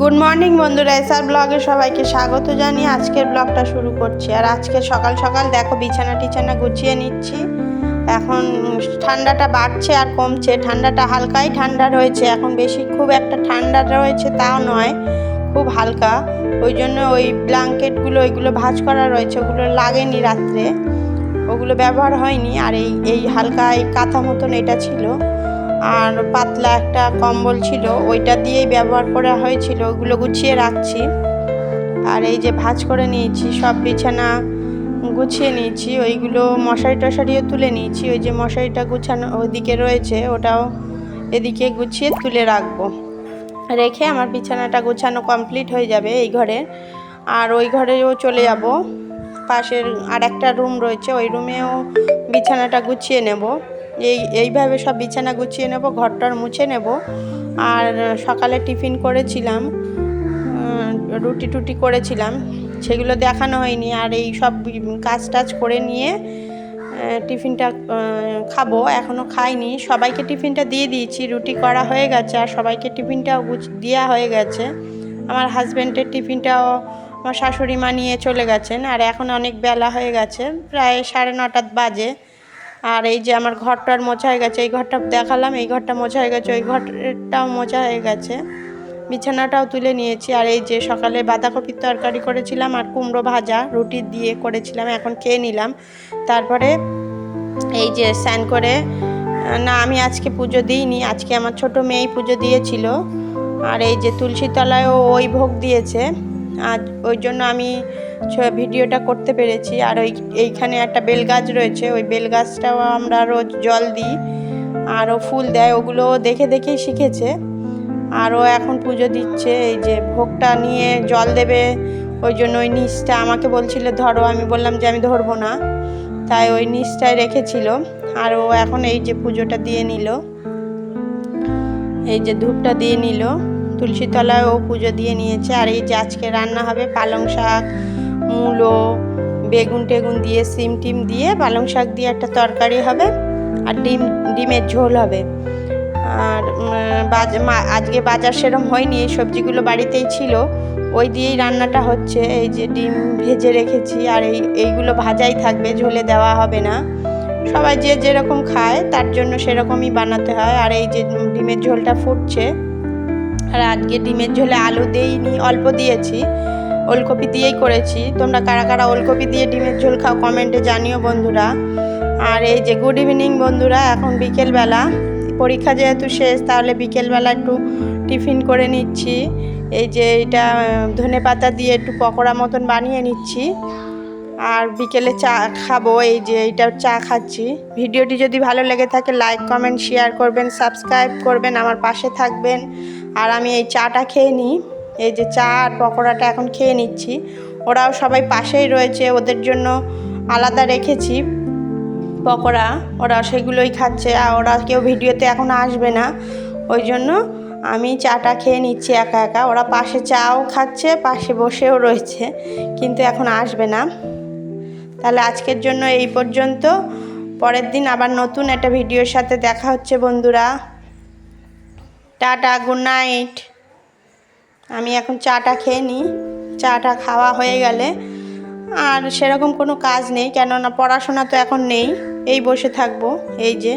Good morning বন্ধুরা SR ব্লগে সবাইকে স্বাগত জানিয়ে আজকের ব্লগটা শুরু করছি। আর আজকে সকাল সকাল দেখো বিছানা টিছানা গুছিয়ে নিচ্ছি। এখন ঠান্ডাটা বাড়ছে আর কমছে। ঠান্ডাটা হালকাই ঠান্ডা রয়েছে। এখন বেশি খুব একটা ঠান্ডা রয়েছে তাও নয়, খুব হালকা। ওই জন্য ওই ব্ল্যাঙ্কেটগুলো, ওইগুলো ভাঁজ করা রয়েছে। ওগুলো লাগেনি রাত্রে। ওগুলো ব্যবহার হয়নি। আর এই এই হালকা এই কাঁথা মতন এটা ছিল। আর পাতলা একটা কম্বল ছিল, ওইটা দিয়েই ব্যবহার করা হয়েছিল, ওগুলো গুছিয়ে রাখছি। আর এই যে ভাজ করে নিয়েছি, সব বিছানা গুছিয়ে নিয়েছি, ওইগুলো মশারি টশারিও তুলে নিয়েছি, ওই যে মশারিটা গুছানো ওইদিকে রয়েছে, ওটাও এদিকে গুছিয়ে তুলে রাখব। রেখে আমার বিছানাটা গুছানো কমপ্লিট হয়ে যাবে এই ঘরে। আর ওই ঘরেও চলে যাব। পাশের আর একটা রুম রয়েছে, ওই রুমেও বিছানাটা গুছিয়ে নেব। এই, এইভাবে সব বিছানা গুছিয়ে নেব, ঘরটার মুছে নেব। আর সকালে টিফিন করেছিলাম রুটি টুটি করেছিলাম, সেগুলো দেখানো হয়নি। আর এই সব কাজ টাজ করে নিয়ে টিফিনটা খাব এখনও খাইনি। সবাইকে টিফিনটা দিয়ে দিয়েছি, রুটি করা হয়ে গেছে, আর সবাইকে টিফিনটাও দেওয়া হয়ে গেছে। আমার হাজব্যান্ডের টিফিনটাও আমার শাশুড়ি মা নিয়ে চলে গেছেন, আর এখন অনেক বেলা হয়ে গেছে, প্রায় সাড়ে নটার বাজে। আর এই যে আমার ঘরটার মোছা হয়ে গেছে, এই ঘরটা দেখালাম, এই ঘরটা মোছা হয়ে গেছে, ওই ঘরটাও মোছা হয়ে গেছে। বিছানাটাও তুলে নিয়েছি, আর এই যে সকালে বাঁধাকপির তরকারি করেছিলাম আর কুমড়ো ভাজা, রুটি দিয়ে করেছিলাম, এখন খেয়ে নিলাম। তারপরে এই যে স্নান করে, না, আমি আজকে পুজো দিইনি, আজকে আমার ছোট মেয়েই পুজো দিয়েছিল। আর এই যে তুলসী তলায়ও ওই ভোগ দিয়েছে। আর ওই জন্য আমি ভিডিওটা করতে পেরেছি। আর ওই এইখানে একটা বেল গাছ রয়েছে, ওই বেল গাছটাও আমরা রোজ জল দিই। আর ও ফুল দেয় ওগুলো দেখে দেখেই শিখেছে। আর ও এখন পুজো দিচ্ছে, এই যে ভোগটা নিয়ে জল দেবে। ওই জন্য ওই নিচটা আমাকে বলছিল, ধরো, আমি বললাম যে আমি ধরবো না। তাই ওই নিচটায় রেখেছিল। আর ও এখন এই যে পুজোটা দিয়ে নিল। এই যে ধূপটা দিয়ে নিল। তুলসী তলায় ও পুজো দিয়ে নিয়েছে। আর এই যে আজকে রান্না হবে পালং শাক, মূলো, বেগুন টেগুন দিয়ে, সিম টিম দিয়ে পালং শাক দিয়ে একটা তরকারি হবে আর ডিম, ডিমের ঝোল হবে। আর আজকে বাজার সেরম হয়নি, এই সবজিগুলো বাড়িতেই ছিল। ওই দিয়েই রান্নাটা হচ্ছে। এই যে ডিম ভেজে রেখেছি আর এই, এইগুলো ভাজাই থাকবে, ঝোলে দেওয়া হবে না। সবাই যে যেরকম খায়, তার জন্য সেরকমই বানাতে হয়। আর এই যে ডিমের ঝোলটা ফুটছে আর আজকে ডিমের ঝোলে আলু দিইনি, অল্প দিয়েছি, ওলকপি দিয়েই করেছি। তোমরা কারা কারা ওলকপি দিয়ে ডিমের ঝোল খাও কমেন্টে জানিও বন্ধুরা। আর এই যে গুড ইভিনিং বন্ধুরা, এখন বিকেলবেলা, পরীক্ষা যেহেতু শেষ, তাহলে বিকেলবেলা একটু টিফিন করে নিচ্ছি। এই যে এটা, ধনে পাতা দিয়ে একটু পকোড়া মতন বানিয়ে নিচ্ছি। আর বিকেলে চা খাব, এই যে এইটা চা খাচ্ছি। ভিডিওটি যদি ভালো লেগে থাকে, লাইক, কমেন্ট, শেয়ার করবেন, সাবস্ক্রাইব করবেন, আমার পাশে থাকবেন। আর আমি এই চাটা খেয়ে নিই। এই যে চা আর পকোড়াটা এখন খেয়ে নিচ্ছি। ওরাও সবাই পাশেই রয়েছে, ওদের জন্য আলাদা রেখেছি পকোড়া। ওরা সেগুলোই খাচ্ছে আর ওরা কেউ ভিডিওতে এখন আসবে না। ওই জন্য আমি চাটা খেয়ে নিচ্ছি একা একা। ওরা পাশে চাও খাচ্ছে, পাশে বসেও রয়েছে, কিন্তু এখন আসবে না। তাহলে আজকের জন্য এই পর্যন্ত। পরের দিন আবার নতুন একটা ভিডিওর সাথে দেখা হচ্ছে বন্ধুরা। টাটা গুড নাইট আমি এখন চাটা খেয়ে নিই চাটা খাওয়া হয়ে গেলে আর সেরকম কোনো কাজ নেই, কেননা পড়াশোনা তো এখন নেই। এই বসে থাকব, এই যে।